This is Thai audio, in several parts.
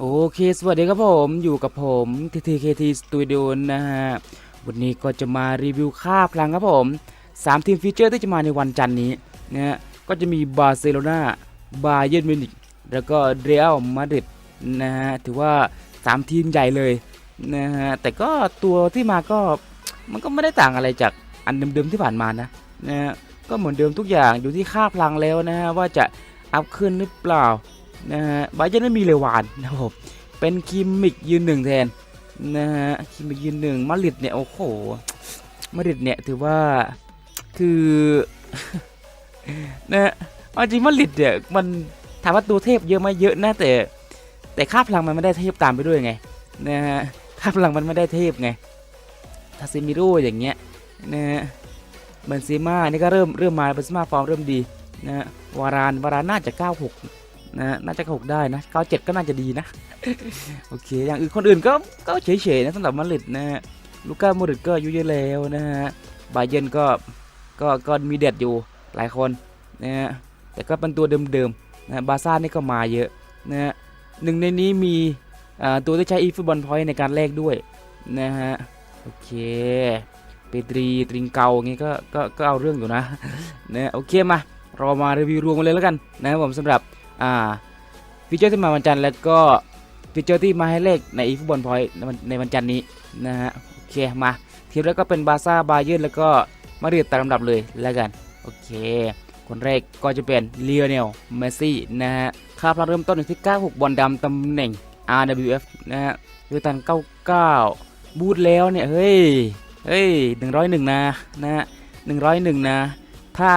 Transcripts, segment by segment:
โอเค สวัสดีครับผมอยู่กับผม TTKT Studio นะฮะ วันนี้ก็จะมารีวิวค่าพลังครับผม 3 ทีมฟีเจอร์ที่จะมาในวันจันทร์นี้นะฮะ ก็จะมีบาร์เซโลนาบาเยนมิวนิกแล้วก็เรอัลมาดริดนะฮะ ถือว่า 3 ทีมใหญ่เลยนะฮะ แต่ก็ตัวที่มาก็มันก็ไม่ได้ต่างอะไรจากอันเดิมๆที่ผ่านมานะนะฮะก็เหมือนเดิมทุกอย่างอยู่ที่ค่าพลังแล้วนะฮะว่าจะอัพขึ้นหรือเปล่า นะฮะบเยิร์นไม่มีเลวานนะครับผมเป็นคิมมิกยืนหนึ่งแทนนะฮะคิมมิกยืนหนึ่งมาริดเนี่ยโอ้โหมาริดเนี่ยถือว่าคือนะฮะจริงมาริดเนี่ยมันถามว่าตัวเทพเยอะไหมเยอะนะแต่ แต่ค่าพลังมันไม่ได้เทพตามไปด้วยไงนะฮะค่าพลังมันไม่ได้เทพไงทาซิมิโร่อย่างเงี้ยนะฮะเบนซีม่านี่ก็เริ่มเริ่มมาเบนซีม่าฟอร์มเริ่มดีนะฮะวารานวารานน่าจะ 96 นะน่าจะ6ได้นะ97ก็น่าจะดีนะโอเค อย่างอื่นคนอื่นก็ก็เฉยๆนะสำหรับมาดริดนะฮะลูก้าโมดริดก็อายุเยอะแล้วนะฮะบาเยนก็ก็ก็มีเด็ดอยู่หลายคนนะฮะแต่ก็เป็นตัวเดิมๆนะบาซ่านี่ก็มาเยอะนะฮะหนึ่งในนี้มีตัวที่ใช้อีฟุตบอลพอยต์ในการแลกด้วยนะฮะโอเคเปตรีตริงเกาอย่างงี้ก็ก็ก็เอาเรื่องอยู่นะนะโอเคมาเรามารีวิวรวมกันเลยแล้วกันนะครับผมสำหรับ อ่าฟีเจอร์ที่มาวันจันทร์แล้วก็ฟีเจอร์ที่มาให้เลขในอีฟุตบอลพอยต์ในวันจันทร์นี้นะฮะโอเคมาทีมแรกก็เป็นบาซ่าบาเยิร์นแล้วก็มาดริดตามลำดับเลยแล้วกันโอเค คนแรกก็จะเป็นเลโอเนลเมสซี่นะฮะค่าพลังเริ่มต้นอยู่ที่ 96 บอลดำตำแหน่ง RWF นะฮะคือตัน 99 บูทแล้วเนี่ย เฮ้ย เฮ้ยหนึ่งร้อยหนึ่งนะ นะฮะหนึ่งร้อยหนึ่งนะ ถ้า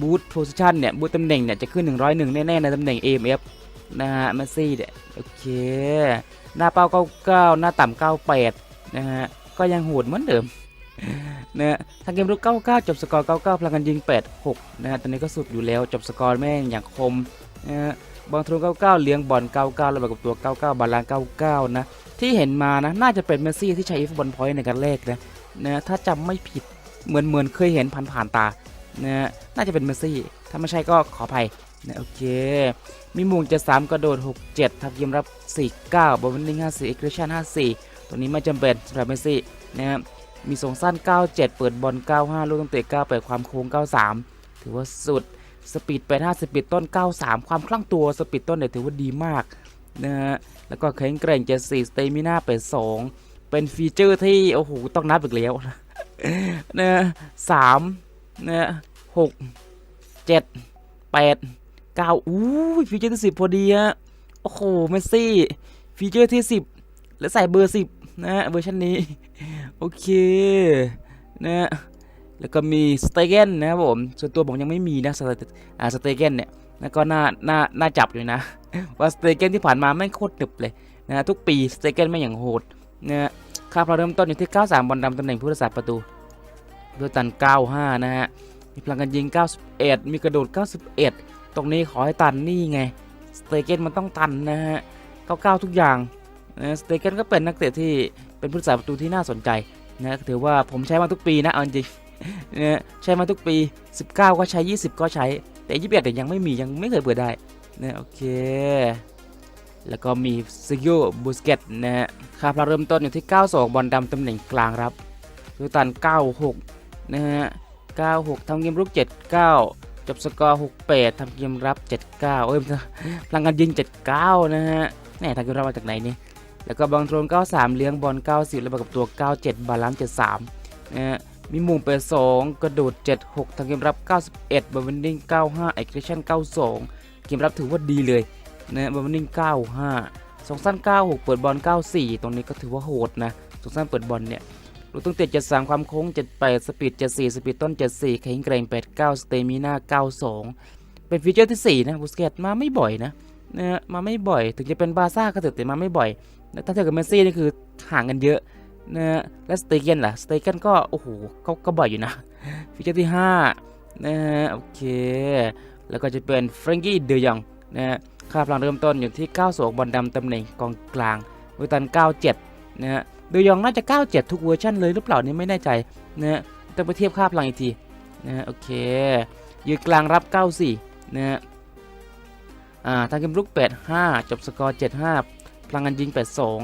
บูทโพซิชันเนี่ยบูทตำแหน่งเนี่ยจะขึ้น 101 แน่ๆในตำแหน่ง AMF นะฮะมสซี่เนี่ยโอเค หน้าเป้า 99 หน้าต่ำ 98 นะฮะ ก็ยังโหดเหมือนเดิมนะฮะทางเกมรุก 99 จบสกอร์ 99 พลังกันยิง 86 นะฮะ ตอนนี้ก็สุดอยู่แล้ว จบสกอร์แม่งอย่างคมนะฮะบอลทรู99 เลี้ยงบอล 99แล้วแบบกับตัว 99 บาลาน 99 นะ ที่เห็นมานะ น่าจะเป็นเมสซี่ที่ใช้อีฟบอลพอยต์ในการแลกนะนะ ถ้าจำไม่ผิด เหมือนเหมือนเคยเห็นผ่านผ่านตา นะน่าจะเป็นเมสซี่ ถ้าไม่ใช่ก็ขออภัยนะโอเค มีมุงจะ 3 กระโดด 67ทับเกมรับ 49บอลวินนิ่ง54เอ็กซ์เรชั่น54 ตัวนี้ไม่จำเป็นสำหรับเมสซี่นะครับมีส่งสั้น 97 เปิดบอล 95 ลูกตั้งเตะ9เปิดความโค้ง 93 ถือว่าสุด สปีด85สปีดต้น 93 ความคล่องตัวสปีดต้นเนี่ยถือว่าดีมากนะฮะ แล้วก็แข็งแกร่ง74สเตมิน่าเป็น2เป็นฟีเจอร์ที่ โอ้โห ต้องนับอีกแล้วนะสาม นะหกเจ็ดแปดเก้าอู้ฟีเจอร์ที่สิบพอดีฮะโอ้โหเมสซี่ฟีเจอร์ที่สิบแล้วใส่เบอร์สิบนะฮะเวอร์ชันนี้ โอเคนะฮะแล้วก็มีสเตเกนนะครับผม ส่วนตัวผมยังไม่มีนะสเตอ่าสเตเกนเนี่ยแล้วก็น่าน่าน่าจับอยู่นะ ว่าสเตเกนที่ผ่านมาไม่โคตรดึบเลยนะฮะทุกปีสเตเกนไม่อย่างโหดนะฮะค่าพลเริ่มต้นอยู่ที่ 93 บอลดำตำแหน่งผู้รักษาประตู ด้วยตัน 95 นะฮะ มีพลังการยิง 91 มีกระโดด 91 ตรงนี้ขอให้ตันนี่ไง สเตเกนมันต้องตันนะฮะ 99 ทุกอย่างนะสเตเกนก็เป็นนักเตะที่เป็นผู้รักษาประตูที่น่าสนใจนะถือว่าผมใช้มาทุกปีนะเอาจริงนะใช้มาทุกปี 19 ก็ใช้ 20 ก็ใช้ แต่ 21เนี่ยยังไม่มียังไม่เคยเปิดได้นะโอเค แล้วก็มีซิโยบูสเกตนะฮะค่าพลังเริ่มต้นอยู่ที่ 92 บอลดำตำแหน่งกลางครับดูตัน 96 นะฮะ96ทำเกมรุก 79 จบสกอร์ 68ทำเกมรับ 79 เอ้ยพลังการยิง 79 นะฮะแหน่ทำเกมรับมาจากไหนนี่แล้วก็บอลโทรน93 เลี้ยงบอล 90 แล้วกับตัว 97 บาลานซ์73นะฮะมีมุมไป2กระโดด 76ทำเกมรับ 91บอลวินดิ้ง95เอ็กซ์ชั่น92 เกมรับถือว่าดีเลยนะบอลนิ่ง95สองสั้น 96 เปิดบอล 94 ตรงนี้ก็ถือว่าโหดนะสองสั้นเปิดบอลเนี่ย ลูกตั้งเตะ73 ความโค้ง 78 สปีด 74 สปีดต้น 74 แข็งแกร่ง 89 สเตมิน่า 92 เป็นฟีเจอร์ที่ 4 นะบูสเกตมาไม่บ่อยนะนะมาไม่บ่อย ถึงจะเป็นบาซ่าก็เถอะแต่มาไม่บ่อยนะถ้าเทียบกับเมสซี่นี่คือห่างกันเยอะนะและสเตเกนล่ะ สเตเกนก็ โอ้โหก็ก็บ่อยอยู่นะ ฟีเจอร์ที่ 5 นะฮะ โอเค แล้วก็จะเป็นเฟรนกี้เดยองนะฮะ ค่าพลังเริ่มต้นอยู่ที่ 92 บอลดำตำแหน่งกองกลางเวตัน 97 นะฮะ โดยยองน่าจะ 97 ทุกเวอร์ชันเลยหรือเปล่านี่ไม่แน่ใจนะฮะต้องไปเทียบค่าพลังอีกทีนะฮะโอเคยืนกลางรับ 94 นะฮะอ่าทางเกมลุก 85 จบสกอร์ 75 พลังงานยิง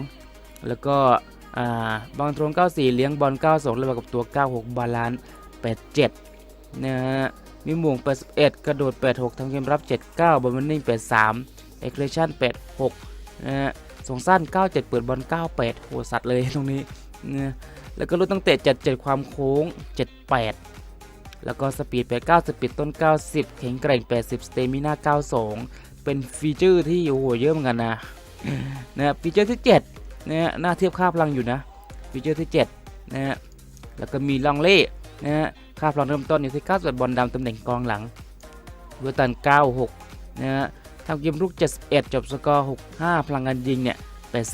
82 แล้วก็อ่าบอลตรง 94 เลี้ยงบอล 92 แล้วกับตัว 96 บาลานซ์ 87 นะฮะมีหม่วง 81 กระโดด 86ทำเกมรับ 79บอลมันนิ่ง 83เอ็กเลชั่น 86 นะฮะ ส่งสั้น 97 เปิดบอล 98 โหสัตว์เลยตรงนี้นะแล้วก็ลูกตั้งเตะ77 ความโค้ง 78 แล้วก็สปีด89สปีดต้น 90 แข็งแกร่ง 80 สเตมิน่า 92 เป็นฟีเจอร์ที่โอ้โหเยอะเหมือนกันนะนะฟีเจอร์ที่7นะฮะน่าเทียบค่าพลังอยู่นะฟีเจอร์ที่7นะฮะแล้วก็มีลองเล่นะฮะค่าพลังเริ่มต้นอยู่ที่91บอลดำตำแหน่งกองหลังเวอร์ตัน96นะฮะ ทำเกมลุก 71 จบสกอร์ 65 พลังงานยิงเนี่ย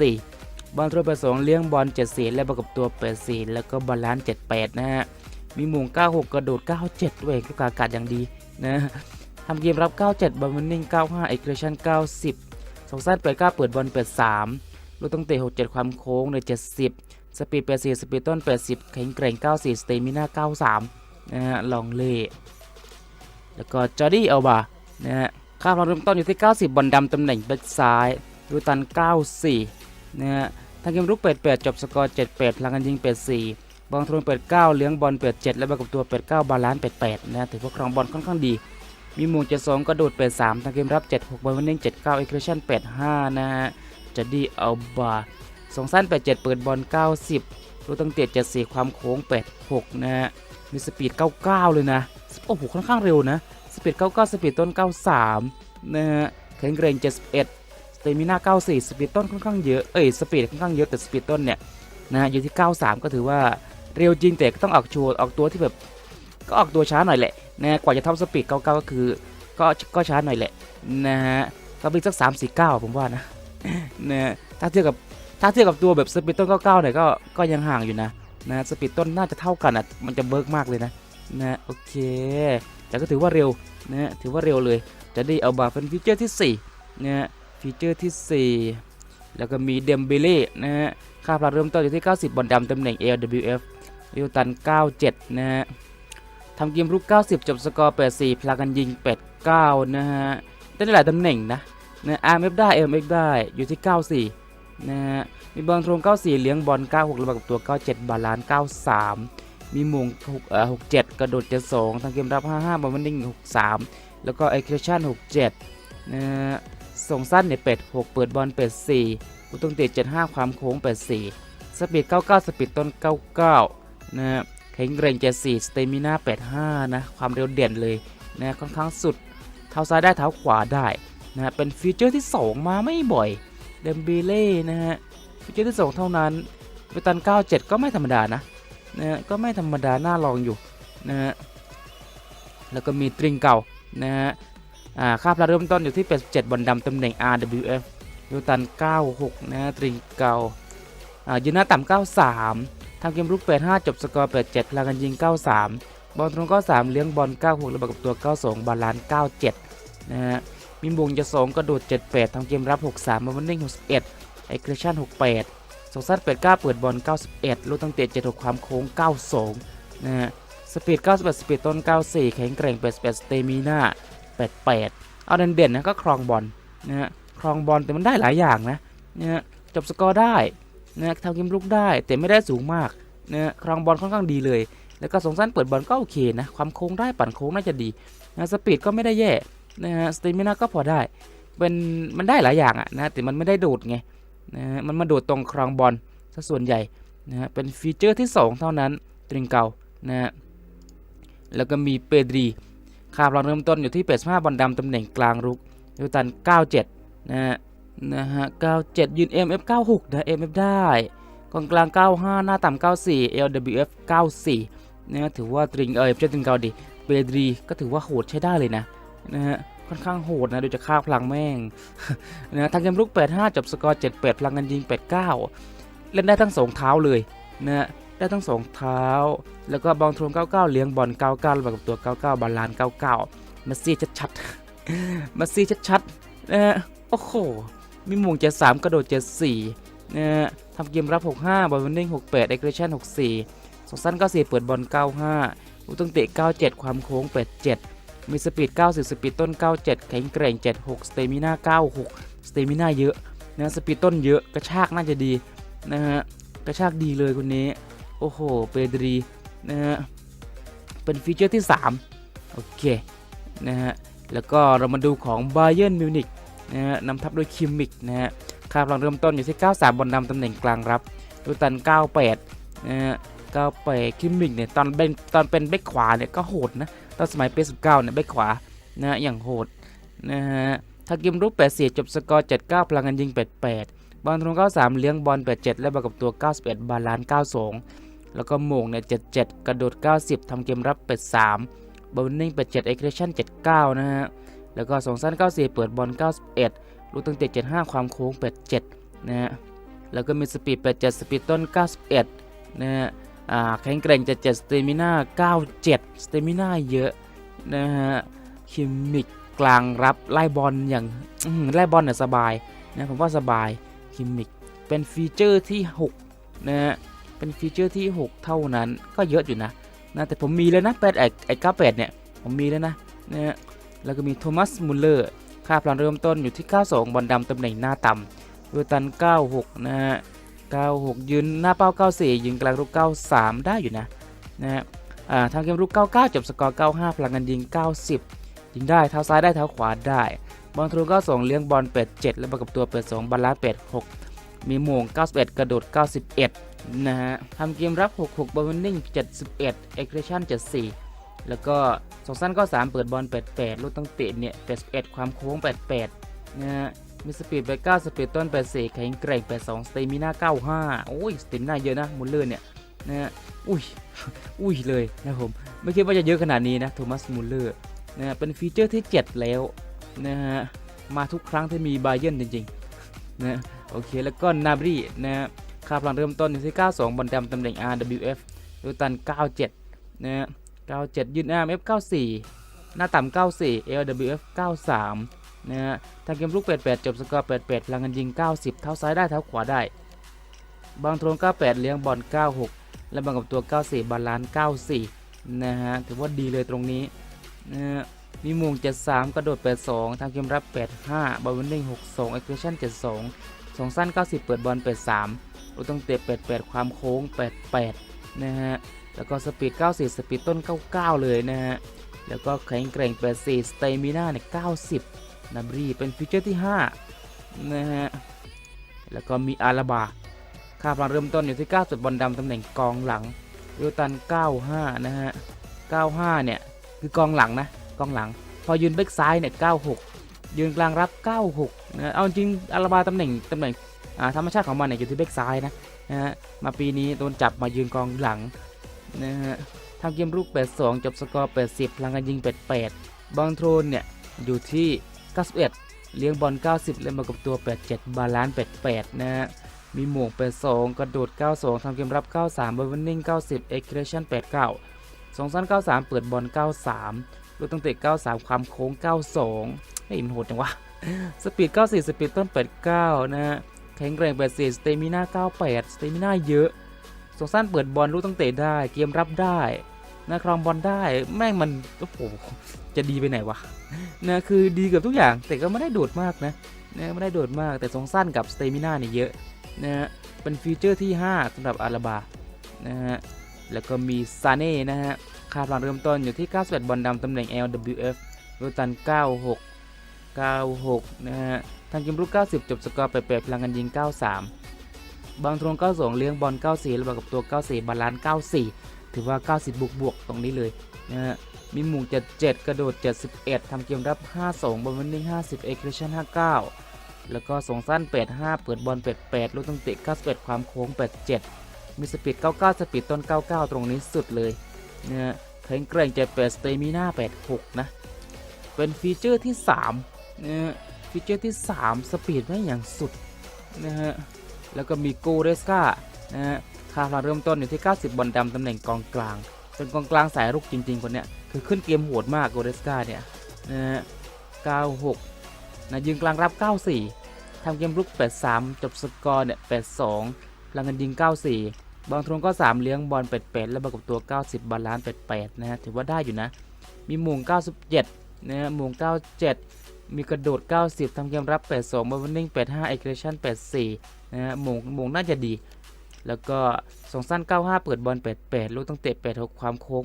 84 บอลตัวประสงค์เลี้ยงบอล 74 และประกบตัว 84 แล้วก็บอลล้าน 78 นะฮะ มีหมุง 96 กระโดด 97 ด้วยลูกอากาศอย่างดีนะทำเกมรับ 97 บอลมันนิ่ง 95 เอกชัน90สองสั้นเปิด9เปิดบอล 83 ลูกต้องเตะ 67 ความโค้งใน 70 สปีด 84 สปีดต้น 80 แข็งแกร่ง 94 สเตมิน่า 93 นะฮะ ลองเล่ แล้วก็จอร์ดี้เอาบา นะฮะ ค่าพลังเริ่มต้นอยู่ที่ 90 บอลดำตำแหน่งแบ็กซ้ายรูตัน 94 นะฮะทางเกมรุกเปิด8จบสกอร์78พลังกันยิง84บอลทวน89เลี้ยงบอล87และประกบตัว89บาลานซ์88นะถือว่าครองบอลค่อนข้างดี มีหมู่72กระโดด83ทางเกมรับ76บอลวันนิ่ง79เอ็กเ t ชั่น85นะฮะจะดีเอาบาสองสั้น87เปิดบอล90รูตั้งเตะ74ความโค้ง86นะฮะมีสปีด99เลยนะโอ้โหค่อนข้างเร็วนะ สปีด99 สปีดต้น 93 นะฮะแข็งแกร่ง71สเตมิน่า94 สปีดต้นค่อนข้างเยอะ เอ้ย สปีดค่อนข้างเยอะ แต่สปีดต้นเนี่ยนะฮะอยู่ที่ 93 ก็ถือว่าเร็วจริงแต่ก็ต้องออกชัวร์ออกตัวที่แบบก็ออกตัวช้าหน่อยแหละนะกว่าจะทำสปีด99 ก็คือก็ก็ช้าหน่อยแหละนะฮะก็เป็นสัก 3 4 9 ผมว่านะนะฮะถ้าเทียบกับถ้าเทียบกับตัวแบบสปีดต้น99เนี่ยก็ก็ยังห่างอยู่นะนะสปีดต้นน่าจะเท่ากันอะมันจะเบิร์กมากเลยนะนะโอเค แต่ก็ถือว่าเร็วนะฮะถือว่าเร็วเลย จะได้เอาบาเป็นฟีเจอร์ที่4นะฮะฟีเจอร์ที่ 4 แล้วก็มีเดมเบเล่นะฮะค่าพลังเริ่มต้นอยู่ที่ 90 บอลดำตำแหน่ง LWF ริวตัน 97 นะฮะทำเกมรุก 90 จบสกอร์ 84 พลังกันยิง 89 นะฮะ ได้หลายตำแหน่งนะนะ RMF ได้ MX ได้อยู่ที่ 94 นะฮะ มีบอลทรง 94 เลี้ยงบอล 96ระบากับตัว 97 บาลานซ์93 มีมุง6เอ่อ67กระโดด72ทำเกมรับ55บอลมันนิ่ง63แล้วก็ e x e c t i o n 67นะฮะส่งสั้นเนี่ยเป็ด6เปิดบอลเป็ด4อุตงเตะ75ความโค้งเป็ด4สปีด99สปีดต้น99นะฮะแข็งแรง74สเตมิน่า85นะความเร็วเด่นเลยนะค่อนข้างสุดเท้าซ้ายได้เท้าขวาได้นะเป็นฟีเจอร์ที่ 2 มาไม่บ่อยเดมเบเล่นะฮะฟีเจอร์ที่ 2 เท่านั้นเวตัน 97 ก็ไม่ธรรมดานะ นะฮะก็ไม่ธรรมดาน่าลองอยู่นะฮะแล้วก็มีตริงเก่านะฮะอ่าค่าพลังเริ่มต้นอยู่ที่ 87บอลดำตำแหน่ง RWF ยูตัน 96 นะฮะตริงเก่าอ่ายืนหน้าต่ำ93ทำเกมรุก 85 จบสกอร์ 87พลังกันยิง 93 บอลตรง 93 เลี้ยงบอล 96ระเบิดกับตัว 92 บาลาน 97 นะฮะมีบวงจะ2กระโดด 78ทำเกมรับ 63มาวันนิ่ง61เอ็กเ t ชั่น68 สองสั้น89เปิดบอล 91 ลูกตั้งเตะ76 ความโค้ง 92 นะฮะ สปีด 91 สปีดต้น 94 แข็งแกร่ง81สเตมิน่า88 เอาเด่นๆนะก็ครองบอลนะฮะ ครองบอลแต่มันได้หลายอย่างนะนะฮะ จบสกอร์ได้นะทำเกมลุกได้แต่ไม่ได้สูงมากนะฮะครองบอลค่อนข้างดีเลย แล้วก็สองสั้นเปิดบอลก็โอเคนะ ความโค้งได้ปั่นโค้งน่าจะดีนะสปีดก็ไม่ได้แย่นะฮะ สเตมินาก็พอได้ เป็นมันได้หลายอย่างอะนะแต่มันไม่ได้โดดไง นะฮะมันมาโดดตรงครองบอลซะส่วนใหญ่นะฮะเป็นฟีเจอร์ที่ 2 เท่านั้นตริงเก่านะฮะแล้วก็มีเปดรีค่าพลังเริ่มต้นอยู่ที่ 85 บอลดำตำแหน่งกลางรุกนิวตัน 97 นะฮะนะฮะ 97 ยืน MF 96 นะ MF ได้กองกลาง 95 หน้าต่ำ94 LWF 94นะถือว่าตริงเออเจติงเกาดิเปดรีก็ถือว่าโหดใช้ได้เลยนะนะฮะ ค่อนข้างโหดนะดูจากค่าพลังแม่งนะทางเกมลุก 85 จบสกอร์ 78 พลังกันยิง 89 เล่นได้ทั้งสองเท้าเลยนะได้ทั้งสองเท้า แล้วก็บอลทวง 99 เลี้ยงบอล 99ระหว่างกับตัว 99 บาลาน 99 มาซี่ชัดๆมาซี่ชัดๆนะโอ้โห มีหม่วงเจ็ดสามกระโดดเจ็ดสี่นะทำเกมรับ 65 บอลวันนิ่ง 68 เอ็กเ t ชั่น 64สองสั้น94 เปิดบอล 95 อุตงเตะ 97 ความโค้ง 87 มีสปีด 90 สปีดต้น 97 แข็งแกร่ง 76 สเตมิน่า 96 สเตมิน่าเยอะนะสปีดต้นเยอะกระชากน่าจะดีนะฮะกระชากดีเลยคนนี้ โอ้โห เปดรีนะฮะเป็นฟีเจอร์ที่ 3 โอเคนะฮะแล้วก็เรามาดูของ b าเย r n m มิวนิกนะฮะนำทัพโดยคิมมิกนะฮะคาพลังเริ่มต้นอยู่ที่ 93บนนำตำแหน่งกลางรับดูตัน 98นะฮะ98คิมมิกเนี่ยตอนเป็นตอนเป็นแบ็คขวาเนี่ยก็โหดนะ ตอนสมัยเป19เนี่ยแบ็คขวานะฮะอย่างโหดนะฮะถ้าเกมรุก8เสียจบสกอร์ 79 พลังงานยิง 88 บอลตรง 93 เลี้ยงบอล 87 และบวกกับตัว 91 บาลานซ์92 แล้วก็โมงเนี่ย 77 กระโดด 90 ทำเกมรับ 83 บอลนิ่ง 87เอ็กเรชั่น 79 นะฮะ แล้วก็สองสั้น 94 เปิดบอล 91 ลูกตั้งเตะ75 ความโค้ง 87 นะฮะ แล้วก็มีสปีด 87 สปีดต้น 91 นะฮะ แข็งแกร่ง77สเตมิน่า97 สเตมิน่าเยอะนะฮะคิมมิกกลางรับไล่บอลอย่างไล่บอลเนี่ยสบายนะผมว่าสบายคิมมิกเป็นฟีเจอร์ที่6นะฮะเป็นฟีเจอร์ที่ 6 เท่านั้นก็เยอะอยู่นะนะแต่ผมมีแล้วนะแปดไอ้ไอ้เก้าแปดเนี่ยผมมีแล้วนะนะฮะแล้วก็มีโทมัสมุลเลอร์ค่าพลังเริ่มต้นอยู่ที่ 92 บอลดำตำแหน่งหน้าต่ำดูตัน 96 นะฮะ 96 ยืนหน้าเป้า 94 ยืนกลางรุก 93 ได้อยู่นะนะฮะทางเกมรุก 99 จบสกอร์ 95 พลังงานยิง 90 ยิงได้เท้าซ้ายได้เท้าขวาได้บอลทะลุ92 เลี้ยงบอล87แล้วประกับตัว82บอลลัด86มีโมง91 กระโดด 91 นะฮะทำเกมรับ 66 บอลวินนิ่ง 71 เอ็กเรชั่น 74 แล้วก็สองสั้นก็ 3 เปิดบอล 88 ลูกตั้งเตะเนี่ย 81 ความโค้ง 88 นะฮะ มีสปีดไป9สปีดต้น84แข็งแกร่ง82สเตมิน่า95 โอ้ยสเตมิน่าเยอะนะมุลเลอร์เนี่ยนะฮะอุ้ย อุ้ยเลยนะครับผม ไม่คิดว่าจะเยอะขนาดนี้นะโทมัสมุลเลอร์นะฮะเป็นฟีเจอร์ที่ 7 แล้วนะฮะมาทุกครั้งที่มีไบเย r n จริงๆนะโอเคแล้วก็นาบรีนะฮะค่าพลังเริ่มต้นอยู่ที่ 92 บอลดำตำแหน่ง RWF ดูตัน 97 นะฮะ 97 ยืน RMF 94 หน้าต่ำ94 LWF 93 นะฮะทางเกมลุก 88 จบสกอร์ 88 พลังงานยิง 90 เท้าซ้ายได้เท้าขวาได้ บางโทรง98 เลี้ยงบอล 96 และบางกับตัว 94 บาลาน94 นะฮะ ถือว่าดีเลยตรงนี้นะฮะมีโมง73 กระโดด 82 ทางเกมรับ 85 บอลวินนิ่ง62เอ็กซ์เพรสชั่น72 สองสั้น 90 เปิดบอล 83ลูกต้องเตะ 88 ความโค้ง 88 นะฮะ แล้วก็สปีด 94 สปีดต้น 99 เลยนะฮะ แล้วก็แข็งแกร่ง 84 สเตมิน่าเนี่ย 90 นับรีเป็นฟีเจอร์ที่ 5 นะฮะ แล้วก็มีอาราบา ค่าพลังเริ่มต้นอยู่ที่90บอลดำตำแหน่งกองหลังยูตัน 95 นะฮะ 95 เนี่ย คือกองหลังนะ กองหลัง พอยืนแบ็กซ้ายเนี่ย 96 ยืนกลางรับ 96 นะ เอาจริงอาราบาตำแหน่งตำแหน่งธรรมชาติของมันเนี่ยอยู่ที่แบ็กซ้ายนะนะฮะ มาปีนี้โดนจับมายืนกองหลังนะฮะทำเกมลูก 82 จบสกอร์ 80พลังการยิง 88บอลโทรนเนี่ยอยู่ที่ 91 เลี้ยงบอล 90 เล่นมากับตัว 87 บาลานซ์88 นะฮะ มีหมวก82 กระโดด 92 ทำเกมรับ 93บอลวินนิ่ง 90 เอ็กเ a ชั่น 89 สองสั้น 93 เปิดบอล 93 ลูกตั้งเตะ 93 ความโค้ง 92เฮ้ยมันโหดจังวะ สปีด 94 สปีดต้น 89 นะฮะ แข็งแรง84สเตมิน่า 98 สเตมิน่าเยอะสองสั้นเปิดบอลลูกตั้งเตะได้ เกมรับได้ นะครองบอลได้แม่งมันโอ้โหจะดีไปไหนวะนะคือดีเกับทุกอย่างแต่ก็ไม่ได้โดดมากนะนะไม่ได้โดดมากแต่สองสั้นกับสเตมิน่าเนี่ยเยอะนะฮะเป็นฟีเจอร์ที่ 5สำหรับอาราบานะฮะแล้วก็มีซาเน่นะฮะค่าพลังเริ่มต้นอยู่ที่ 91 บอลดำตำแหน่ง LWF โรตัน 96 96 นะฮะทางเกมรุก 90 จบสกอร์ 88 พลังงานยิง 93 บางทรง 92 เลี้ยงบอล 94แล้วบวกกับตัว 94 บาลานซ์ 94 ถือว่า 90 บวกบวกตรงนี้เลยนะฮะมีหมู่77 กระโดด 71 ทำเกมรับ 52 บอลวินนิ่ง50 เอ็กซ์เ a ชั่น59 แล้วก็ส่งสั้น 85 เปิดบอล 88 ลูกตั้งเตะ91 ความโค้ง 87 มีสปีด 99 สปีดต้น 99 ตรงนี้สุดเลยนะฮะแข็งแกร่งใจ8สเตมิน่า 86 นะ เป็นฟีเจอร์ที่3นะฮะฟีเจอร์ที่ 3 สปีดไม่อย่างสุดนะฮะ แล้วก็มีโกเรสกานะฮะาพลังเริ่มต้นอยู่ที่ 90 บอลดำตำแหน่งกองกลาง เป็นกองกลางสายรุกจริง ๆ คนเนี้ย คือขึ้นเกมโหดมากโกเรสกาเนี่ยนะฮะ96นะยืนกลางรับ 94 ทำเกมรุก 83 จบสกอร์เนี่ย 82พลังเงินยิง 94 บางทรงก็ 3 เลี้ยงบอล88แล้วบวกกับตัว 90 บาลานซ์88 นะฮะ ถือว่าได้อยู่นะ มีมุง 97 นะฮะมุง 97 มีกระโดด 90 ทำเกมรับ 82บอลวิ่ง85 aggression 84 นะฮะหมงหมงน่าจะดี แล้วก็สองสั้น 95 เปิดบอล 88 ลูกตั้งเตะ 86 ความโค้ง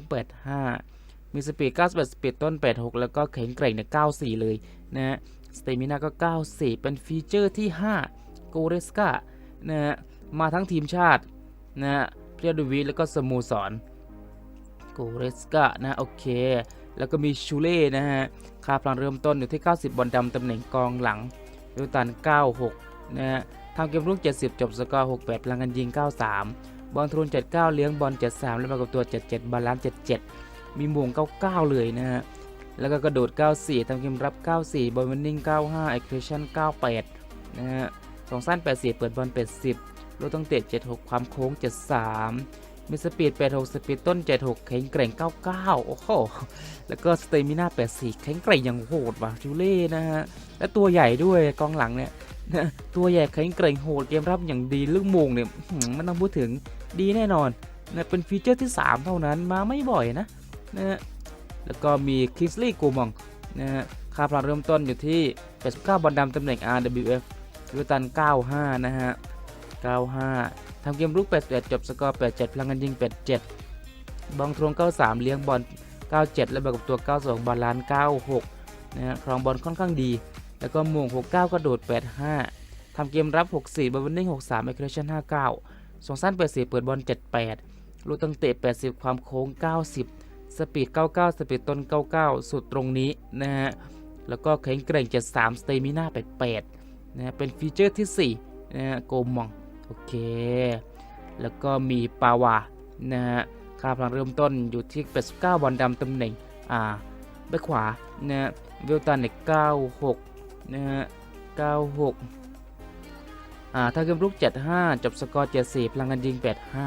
85 มีสปีด 98 สปีดต้น 86 แล้วก็แข็งแกร่งเนี่ย94 เลยนะฮะ สเตมินาก็ 94 เป็นฟีเจอร์ที่ 5 โกเรสกานะฮะ มาทั้งทีมชาตินะฮะเพียดูวิแล้วก็สโมสร โกเรสกานะ โอเค แล้วก็มีชูเล่นะฮะ ค่าพลังเริ่มต้นอยู่ที่ 90 บอลดำตำแหน่งกองหลังยูตัน 96 นะฮะ ทำเกมรุก 70 จบสกอร์ 68พลังกันยิง 93 บอลทรูน 79 เลี้ยงบอล 73 แล้วมากับตัว 77 บาลานซ์ 77 มีหมวง 99 เลยนะฮะ แล้วก็กระโดด 94 ทำเกมรับ 94 บอลวินนิ่ง 95เอ็กเพรสชั่น 98 นะฮะสองสั้น 84 เปิดบอล 80 ลูกต้องเตะ 76 ความโค้ง 73 มีสปีด 86 สปีดต้น 76 แข็งแกร่ง 99 โอ้โห แล้วก็สเตมิน่า 84 แข็งแกร่งอย่างโหดว่ะจูเล่นะฮะ และตัวใหญ่ด้วยกองหลังเนี่ย ตัวใหญ่แข็งแกร่งโหดเกมรับอย่างดีลูกโมงเนี่ยไมันต้องพูดถึงดีแน่นอนนะเป็นฟีเจอร์ที่ 3 เท่านั้นมาไม่บ่อยนะนะฮะ แล้วก็มีคิสลีย์กูมองนะฮะ ค่าพลังเริ่มต้นอยู่ที่ 89 บอลดำตำแหน่ง RWF ยูตัน 95 นะฮะ 95 ทำเกมรุก81จบสกอร์87พลังงานยิง 87 บองทวง93 เลี้ยงบอล 97 และบวกกับตัว 92 บาลาน96 นะฮะครองบอลค่อนข้างดี แล้วก็ม่ง69 กระโดด 85 ทำเกมรับ 64บอลวินนิ่ง63 a g g r e s s i o n 59สองสั้น 84 เปิดบอล 78 ลูกตั้งเตะ 80 ความโค้ง 90 สปีด 99 สปีดต้น 99 สุดตรงนี้นะฮะ แล้วก็แข็งแกร่ง 73 สเตมิน่า 88 นะฮะเป็นฟีเจอร์ที่4นะฮะโกมอง เค แล้วก็มีปาวานะฮะค่าพลังเริ่มต้นอยู่ที่ 89บอลดำตำแหน่งอ่าแบ็ขวานะฮะเวลตันเนี่ย96นะฮะ96อ่าถ้าเกมรุก 75 จบสกอร์ 74 พลังงานยิง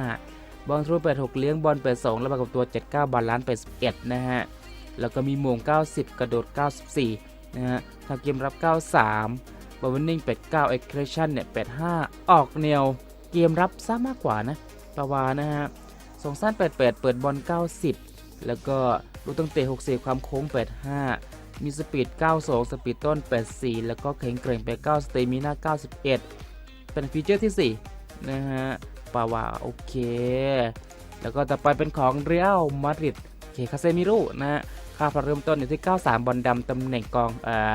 85 บอลทรู86 เลี้ยงบอล82แล้วมากับตัว 79บาลล้าน 81 นะฮะ แล้วก็มีโมง 90 กระโดด 94 นะฮะทำเกมรับ 93 บอลวินนิ่ง89เอ็กเครชั่นเนี่ย85ออกแนวเกมรับซะมากกว่านะปาวานะฮะสองสั้น88เปิดบอล90แล้วก็ลูกตั้งเตะ64ความโค้ง85มีสปีด 92 สปีดต้น 84 แล้วก็แข็งแกร่ง89สเตมิน่า 91 เป็นฟีเจอร์ที่ 4 นะฮะ ปาวาโอเค แล้วก็ต่อไปเป็นของเรอัลมาดริดเคคาเซมิรุนะฮะ ค่าพลังเริ่มต้นอยู่ที่ 93 บอลดำตำแหน่งกองเอ่อ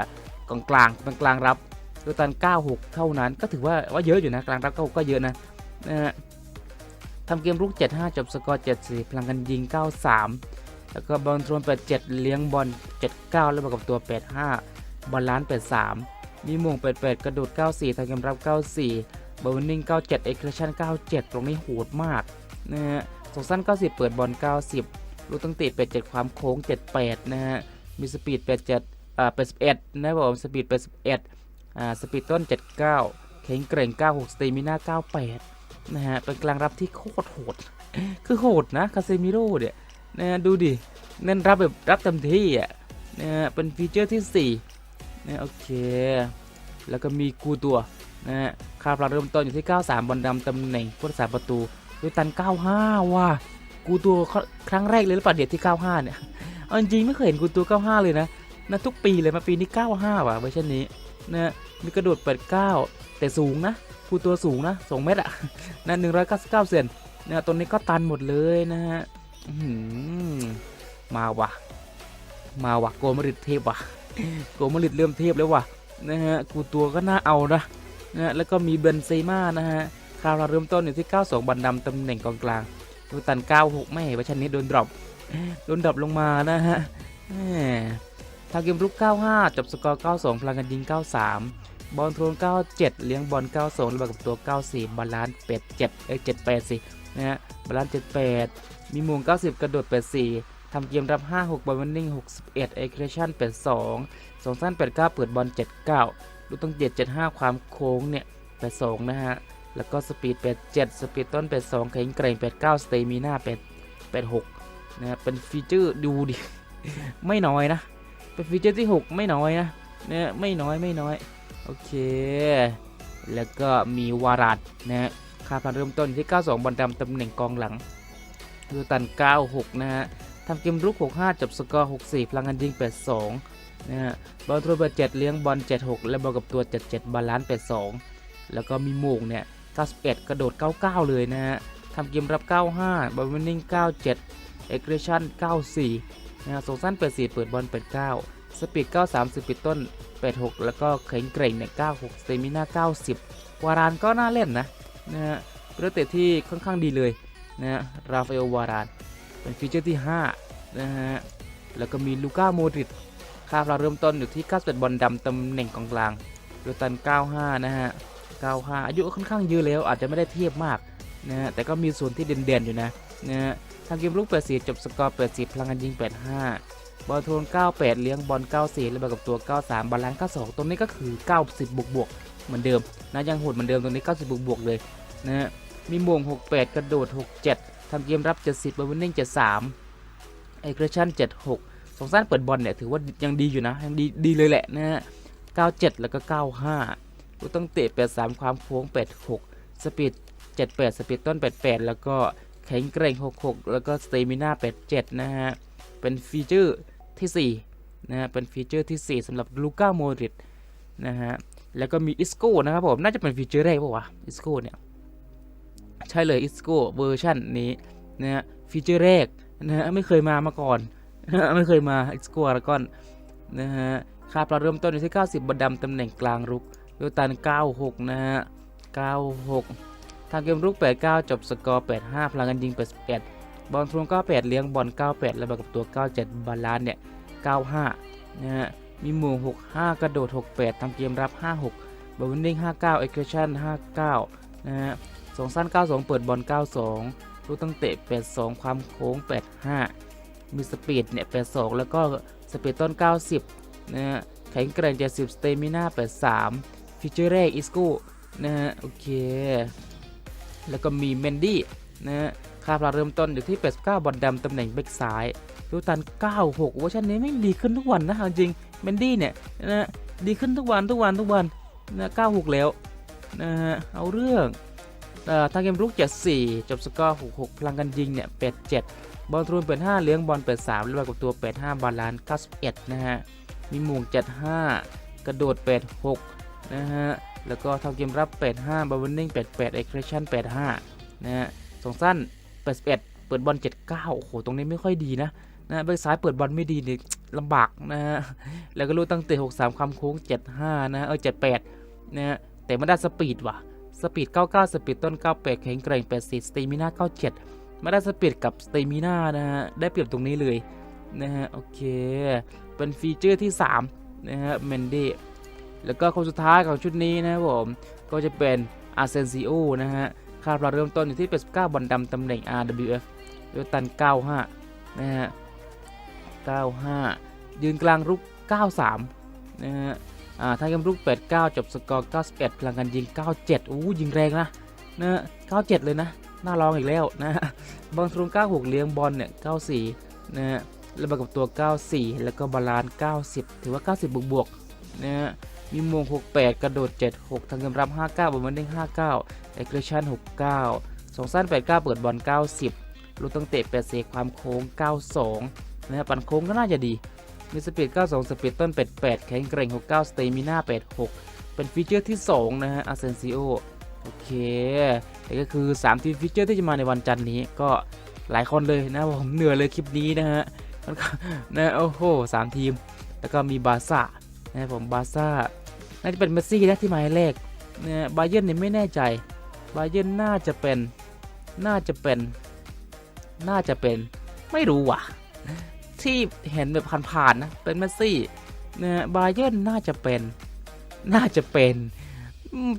กองกลางกองกลางรับ ดูตัน 96 เท่านั้น ก็ถือว่าว่าเยอะอยู่นะ กลางรับ96ก็เยอะนะนะฮะทำเกมรุก 75 จบสกอร์ 74 พลังกันยิง 93 แล้วก็บอลทรวน87 เลี้ยงบอล 79 แล้วมากับตัว 85 บอลล้าน 83 มีม่ง88 กระโดด 94ทำเกมรับ 94บอลวินนิ่ง 97 เอ็กซ์เคชั่น 97 ตรงนี้โหดมากนะฮะสองสั้น 90 เปิดบอล 90 ลูกตั้งเตะ87 ความโค้ง 78 นะฮะ มีสปีด 87 อ่า 81 นะบผม สปีด 81 อ่าสปีดต้น 79 แข็งแกร่ง 96สเตมิน่า 98 นะฮะ เป็นกลางรับที่โคตรโหด คือโหดนะคาเซมิโร่เนี่ยนะดูดิ เน้นรับแบบรับเต็มที่อะนะฮะเป็นฟีเจอร์ที่ 4นะโอเค แล้วก็มีกูตัวนะฮะค่าพลังเริ่มต้นอยู่ที่ 93 บอลดำตำแหน่งผู้รักษาประตูด้วยตัน 95 ว่ะกูตัวครั้งแรกเลยหรือเปล่าเดียที่ 95 เนี่ยเอาจริงไม่เคยเห็นกูตัว 95 เลยนะนะทุกปีเลยมาปีนี้ 95 ว่ะเวอร์ชันนี้ นะมีกระโดด89 แต่สูงนะกูตัวสูงนะ2เมตรอะนะ199เซนนะตัวนี้ก็ตันหมดเลยนะฮะมาวะมาวะโกมาริดเทพวะโกมาริดเริ่มเทพแล้ววะนะฮะกูตัวก็น่าเอานะนะแล้วก็มีเบนเซม่านะฮะคราวเราเริ่มต้นอยู่ที่ 92 บันดำตำแหน่งกองกลางดูตัน 96 ไม่เวอร์ชันนี้โดนดรอปโดนดรอปลงมานะฮะ ทางเกมรุก 95 จบสกอร์ 92 พลังกันยิง 93 บอลทรน97 เลี้ยงบอล 92แล้วกับตัว 94 บาลานซ์87เอ้ย78 สิ นะฮะ บาลานซ์78 มีมุม90 กระโดด 84 ทำเกมรับ 56 บอลวันนิ่ง 61เอ็กเ s ชั่น82สองสั้น89 เปิดบอล 79 ลูกต้องเจ็ด75 ความโค้งเนี่ย 82 นะฮะ แล้วก็สปีด 87 สปีดต้น 82แข็งแกร่ง 89 สเตมิน่า8 86 นะครับเป็นฟีเจอร์ดูดิ ไม่น้อยนะ เป็นฟีเจอร์ที่ 6 ไม่น้อยนะเนี่ยไม่น้อยไม่น้อย โอเค แล้วก็มีวารัดนะฮะค่าพันเริ่มต้นที่ 92 บอลดำตำแหน่งกองหลังดูตัน 96 นะฮะทำเกมรุก 65 จบสกอร์ 64 พลังงานยิง 82 นะฮะ บอลทรูเบอร์7เลี้ยงบอล 76 และบอลกับตัว 77 บาลานซ์ 82 แล้วก็มีโมงเนี่ย 91 กระโดด 99 เลยนะฮะทำเกมรับ 95 บอลวินนิ่ง 97 เอ็กเรชั่น 94 นะฮะส่งสั้น84เปิดบอล89สปีด 93สปีดต้น 86 แล้วก็แข็งเกร่งเนี่ย96สเตมิน่า90 วารานก็น่าเล่นนะนะฮะเป็นเตะที่ค่อนข้างดีเลยนะฮะราฟาเอลวาราน เป็นฟีเจอร์ที่ 5 นะฮะ แล้วก็มีลูก้าโมดริดค่าเราเริ่มต้นอยู่ที่ 91 บอลดำตำแหน่งกองกลางโดตัน 95 นะฮะ 95 อายุค่อนข้างเยอะแล้วอาจจะไม่ได้เทียบมากนะฮะ แต่ก็มีส่วนที่เด่นๆอยู่นะ นะฮะทำเกมลุก84จบสกอร์80พลังงานยิง85บอลโทน98 เลี้ยงบอล94แล้วบอลกับตัว 93บาลานซ์92 ตรงนี้ก็คือ 90 บวกบวกเหมือนเดิมนะยังโหดเหมือนเดิมตรงนี้ 90 บวกบวกเลยนะฮะมีโมง 68 กระโดด 67ทำเกมรับ 70บอลวินนิ่ง73เอกรชั่น76สองสั้นเปิดบอลเนี่ยถือว่ายังดีอยู่นะยังดีดีเลยแหละนะฮะ97 แล้วก็ 95ลูกต้องเตะ83 ความโค้ง86 สปีด78 สปีดต้น 88 แล้วก็ ข็งเกร่ง 66 แล้วก็สเตมิน่า87 นะฮะ เป็นฟีเจอร์ที่ 4 นะฮะ เป็นฟีเจอร์ที่ 4สำหรับลูก้าโมริดนะฮะ แล้วก็มีอิสโก้นะครับผม น่าจะเป็นฟีเจอร์แรกป่าวะอิสโก้เนี่ย ใช่เลยอิสโก้เวอร์ชันนี้นะฮะ ฟีเจอร์แรกนะฮะ ไม่เคยมามาก่อน ไม่เคยมาอิสโก้แล้วก็นะฮะ ค่าปรับเริ่มต้นอยู่ที่ 90บดำตำแหน่งกลางรุกโยตัน 96 นะฮะ 96 ทางเกมรุก 89 จบสกอร์ 85 พลังกันยิง 81 บอลทวง 98 เลี้ยงบอล 98แล้วบอลกับตัว 97 บาลานเนี่ย 95 นะฮะ มีหมู่ 65 กระโดด 68 ทำเกมรับ 56 บอลวินนิ่ง 59เอ็กเชั่น 59 นะฮะสองสั้น 92 เปิดบอล 92ลูกตั้งเตะ 82 ความโค้ง 85 มีสปีดเนี่ย 82 แล้วก็สปีดต้น 90 นะฮะ แข็งแกร่ง 70 สเตมิน่า 83ฟีเจอร์แรกอิสก้นะฮะ โอเค แล้วก็มีเมนดี้นะฮะค่าพลาเริ่มต้นอยู่ที่ 89 บอลดำตำแหน่งแบ็กซ้ายลูตัน 96เวอร์ชันนี้ไม่ดีขึ้นทุกวันนะจริงเมนดี้เนี่ยนะฮะดีขึ้นทุกวันทุกวันทุกวันนะ96 แล้วนะฮะเอาเรื่องทางเกมรุก 74 จบสกอร์ 66 พลังกันยิงเนี่ย 87 บอลทรูนเปิด5เลี้ยงบอลเปิด3แล้วกับตัว 85 บาลานซ์91 นะฮะ มีหม่ง75 กระโดด 86 นะฮะ แล้วก็ทำเกมรับ 85บอลวินนิ่ง88เอ็กเ t ชั่น85 นะฮะสองสั้น 81 เปิดบอล 79 โอ้โห ตรงนี้ไม่ค่อยดีนะนะแบ็กซ้ายเปิดบอลไม่ดีนี่ลำบากนะฮะ แล้วก็ลูกตั้งเตะ63คำโค้ง 75 นะเออ78 นะฮะ แต่ไม่ได้สปีดว่ะ สปีด 99 สปีดต้น 98 แข็งแกร่ง80สเตมิน่า 97ไม่ได้สปีดกับสเตมิน่านะฮะ ได้เปรียบตรงนี้เลยนะฮะ โอเค เป็นฟีเจอร์ที่ 3 นะฮะ เมนดี้ แล้วก็คนสุดท้ายของชุดนี้นะครับผม ก็จะเป็นอาร์เซนซิโอนะฮะคาปรับเริ่มต้นอยู่ที่ 89 บอลดำตำแหน่ง RWF โยตัน 95 นะฮะ 95 ยืนกลางรุก 93 นะฮะอ่าทางกำรุก 89 จบสกอร์ 91 พลังกันยิง 97 อู้ยิงแรงนะนะฮะ97 เลยนะ น่าลองอีกแล้วนะฮะบอลทรง 96 เลี้ยงบอลเนี่ย 94 นะฮะแล้วมากับตัว 94 แล้วก็บาลาน 90 ถือว่า 90 บวกๆนะฮะ มีมง 68 กระโดด 76 ทางเกมรับ 59บอลมันเด้ง59เอ็กเ t ชั่น69สองสั้น 89 เปิดบอล 90 ลูกตั้งเตะ8เซความโค้ง 92 นะฮะปั่นโค้งก็น่าจะดี มีสปีด 92 สปีดต้น 88 แข็งเกร่ง 69 สเตมิน่า 86 เป็นฟีเจอร์ที่ 2 นะฮะอาเซนซิโอโอเคนี่ก็คือ 3 ทีมฟีเจอร์ที่จะมาในวันจันทร์นี้ก็หลายคนเลยนะผมเหนื่อยเลยคลิปนี้นะฮะนก็นะโอ้โหสามทีม แล้วก็มีบาซ่านะครับผมบาซ่า น่าจะเป็นเมสซี่นะที่หมายเลขเนี่ยบาเยร์นเนี่ยไม่แน่ใจบาเยร์นน่าจะเป็นน่าจะเป็น น่าจะเป็น ไม่รู้ว่ะ ที่เห็นแบบผ่านๆนะ เป็นเมสซี่เนี่ยบาเยร์นน่าจะเป็น น่าจะเป็น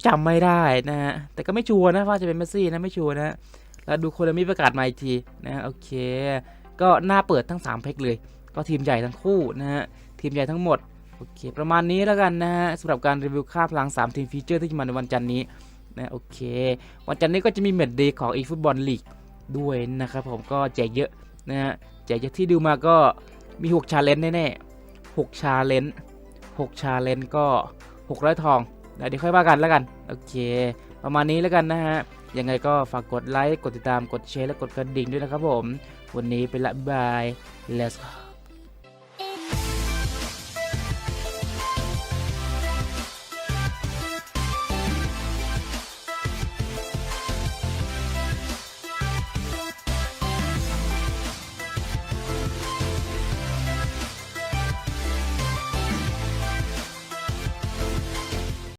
จำไม่ได้นะฮะ แต่ก็ไม่ชัวร์นะว่าจะเป็นเมสซี่นะไม่ชัวร์นะ แล้วดูโคนมีประกาศมาอีกทีนะโอเค ก็หน้าเปิดทั้ง 3 เพกเลย ก็ทีมใหญ่ทั้งคู่นะฮะ ทีมใหญ่ทั้งหมด โอเค ประมาณนี้แล้วกันนะฮะสำหรับการรีวิวค่าพลัง3ทีมฟีเจอร์ที่จะมาในวันจันทร์นี้นะโอเค วันจันทร์นี้ก็จะมีเมดเดย์ของ e ฟุตบอลลีกด้วยนะครับผมก็แจกเยอะนะฮะแจกเยอะที่ดูมาก็มี 6 ชาเลนจ์แน่ๆ6ชาเลนจ์6ชาเลนจ์ก็ 600 ทองนะเดี๋ยวค่อยว่ากันแล้วกัน โอเค ประมาณนี้แล้วกันนะฮะยังไงก็ฝากกดไลค์ กดติดตาม กดแชร์ และกดกระดิ่งด้วยนะครับผม วันนี้ไปละบาย let's go